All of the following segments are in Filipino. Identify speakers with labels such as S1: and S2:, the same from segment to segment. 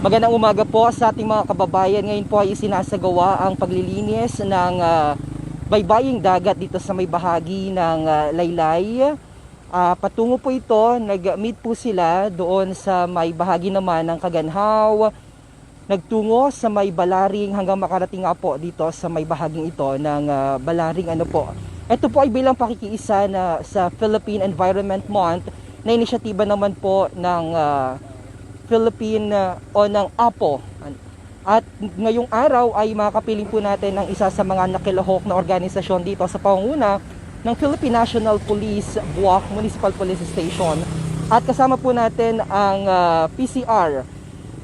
S1: Magandang umaga po sa ating mga kababayan. Ngayon po ay isinasagawa ang paglilinis ng ah, baybaying dagat dito sa may bahagi ng ah, Laylay. Ah, patungo po ito, nag-meet po sila doon sa may bahagi naman ng Kaganhaw. Nagtungo sa may Balaring hanggang makarating nga po dito sa may bahaging ito ng ah, Balaring ano po. Ito po ay bilang pakikiisa na sa Philippine Environment Month na inisyatiba naman po ng ah, Philippine uh, o ng APO. At ngayong araw ay makakapiling po natin ng isa sa mga nakilahok na organisasyon dito sa pangunguna ng Philippine National Police Buwak Municipal Police Station. At kasama po natin ang uh, PCR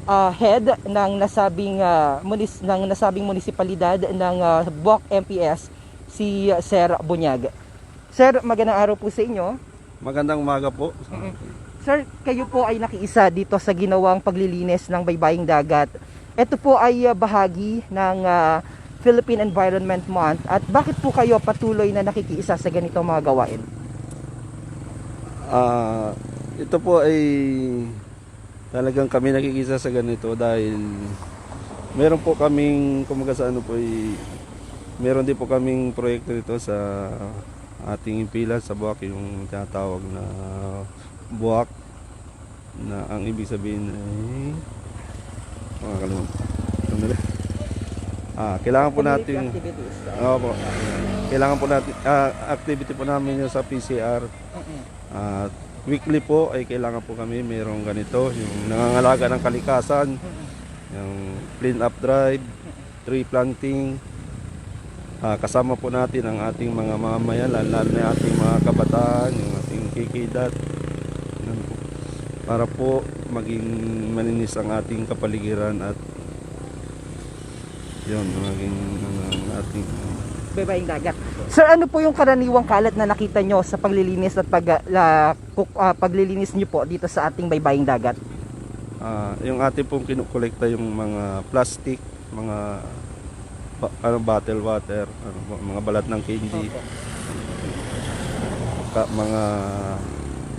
S1: uh, head ng nasabing uh, munis, ng nasabing munisipalidad ng uh, Buwak MPS si uh, Sir Bunyag. Sir, magandang araw po sa inyo.
S2: Magandang umaga po.
S1: Sir, kayo po ay nakiisa dito sa ginawang paglilinis ng baybaying dagat. Ito po ay uh, bahagi ng uh, Philippine Environment Month. At bakit po kayo patuloy na nakikiisa sa ganitong mga gawain?
S2: Ah, ito po ay talagang kami nakikisa sa ganito dahil meron po kaming kumaga sa ano po ay meron din po kaming proyekto dito sa ating pila sa Buwak yung tinatawag na Buwak na ang ibig sabihin ay makakalimutan. Sandali. Ah, kailangan po natin. Oo po. Kailangan po natin, ah, activity po namin yung sa PCR. At weekly po ay kailangan po kami mayroong ganito, yung nangangalaga ng kalikasan, yung clean up drive, tree planting. Ah, kasama po natin ang ating mga mamamayan, lalo na ating mga kabataan, yung ating kikidat. Para po maging maninis ang ating kapaligiran at yun, maging ang ating
S1: Baybaying dagat. Sir, ano po yung karaniwang kalat na nakita nyo sa paglilinis at pag, la, kuk- ah, paglilinis nyo po dito sa ating baybaying dagat?
S2: Ah, yung ating pong kinukolekta yung mga plastic, mga ba, ano, bottle water, ano, mga balat ng candy, ka, mga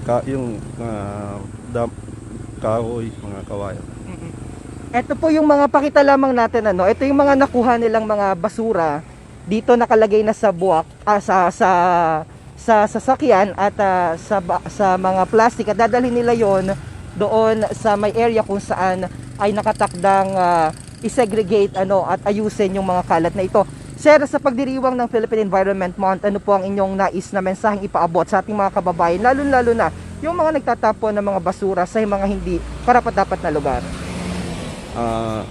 S2: ka, yung mga dam, kahoy, mga kawayan.
S1: Ito po yung mga pakita lamang natin ano. Ito yung mga nakuha nilang mga basura dito nakalagay na sa buwak ah, sa sa sa sasakyan at ah, sa sa mga plastic at dadalhin nila yon doon sa may area kung saan ay nakatakdang ah, isegregate ano at ayusin yung mga kalat na ito. Sir, sa pagdiriwang ng Philippine Environment Month, ano po ang inyong nais na mensaheng ipaabot sa ating mga kababayan, lalo-lalo na yung mga nagtatapon ng mga basura sa mga hindi karapat-dapat na lugar?
S2: Ah,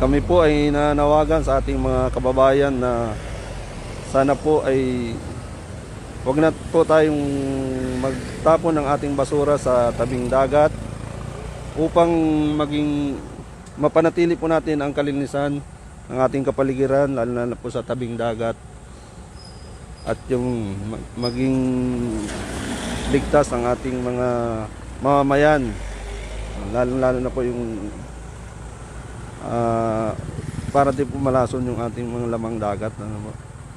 S2: kami po ay nanawagan sa ating mga kababayan na sana po ay wag na po tayong magtapon ng ating basura sa tabing dagat upang maging mapanatili po natin ang kalinisan ng ating kapaligiran lalo na po sa tabing dagat at yung ma- maging ligtas ang ating mga mamamayan lalo lalo na po yung ah, para di po malason yung ating mga lamang dagat ano po.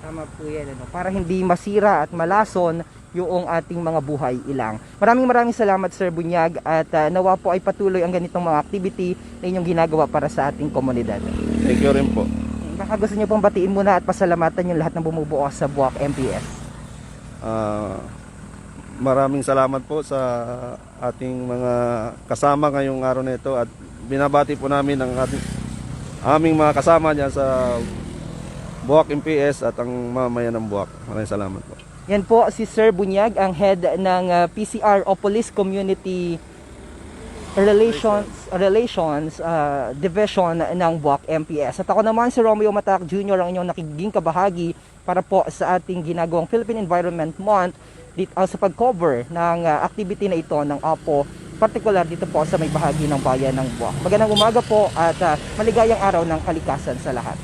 S1: Tama po yan, ano, para hindi masira at malason yung ating mga buhay ilang. Maraming maraming salamat Sir Bunyag at ah, nawa po ay patuloy ang ganitong mga activity na inyong ginagawa para sa ating komunidad.
S2: Thank you rin po.
S1: Baka gusto niyo pong batiin muna at pasalamatan yung lahat ng bumubuo sa Buwak MPS.
S2: Ah, maraming salamat po sa ating mga kasama ngayong araw na ito at binabati po namin ang ating aming mga kasama diyan sa Buwak MPS at ang mamamayan ng Buwak. Maraming salamat po.
S1: Yan po si Sir Bunyag, ang head ng ah, PCR o Police Community Relations Relations ah, Division ng BUAC MPS. At ako naman si Romeo Matak Jr. ang inyong nakiging kabahagi para po sa ating ginagawang Philippine Environment Month dito ah, sa pag-cover ng ah, activity na ito ng APO particular dito po sa may bahagi ng bayan ng BUAC. Magandang umaga po at ah, maligayang araw ng kalikasan sa lahat.